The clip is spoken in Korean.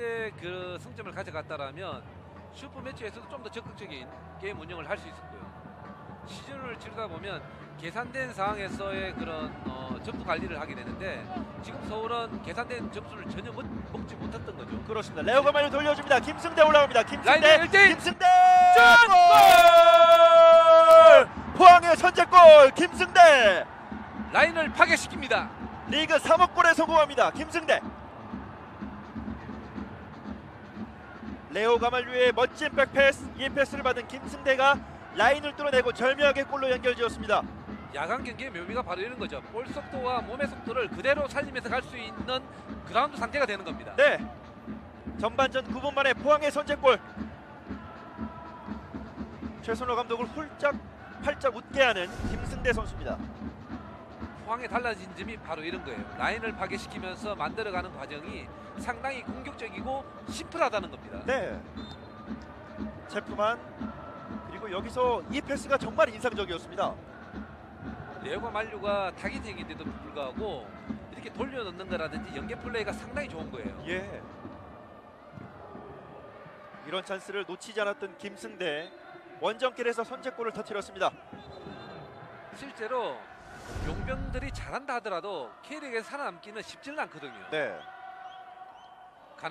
때 그 승점을 가져갔다라면 슈퍼 매치에서도 좀 더 적극적인 게임 운영을 할 수 있었고요. 시즌을 치르다 보면 계산된 상황에서의 그런 어, 점수 관리를 하게 되는데 지금 서울은 계산된 점수를 전혀 먹, 먹지 못했던 거죠. 그렇습니다. 레오가 말로 돌려줍니다. 김승대 올라옵니다. 김승대. 라인에 1대1. 김승대. 골! 포항의 선제골 김승대. 라인을 파괴시킵니다. 리그 3억 골에 성공합니다. 김승대. 레오 가말류의 멋진 백패스, 이 패스를 받은 김승대가 라인을 뚫어내고 절묘하게 골로 연결지었습니다. 야간 경기의 묘미가 바로 이런 거죠. 볼 속도와 몸의 속도를 그대로 살리면서 갈 수 있는 그라운드 상태가 되는 겁니다. 네. 전반전 9분 만에 포항의 선제골. 최선호 감독을 훌쩍 팔짝 웃게 하는 김승대 선수입니다. 포항에 달라진 점이 바로 이런 거예요. 라인을 파괴시키면서 만들어가는 과정이 상당히 공격적이고 심플하다는 겁니다. 네. 제프만 그리고 여기서 이 패스가 정말 인상적이었습니다. 레오가 만류가 타깃형인데도 불구하고 이렇게 돌려놓는 거라든지 연계 플레이가 상당히 좋은 거예요. 예. 이런 찬스를 놓치지 않았던 김승대 원정길에서 선제골을 터뜨렸습니다. 실제로 용병들이 잘한다 하더라도 K리그에 살아남기는 쉽지는 않거든요. 네.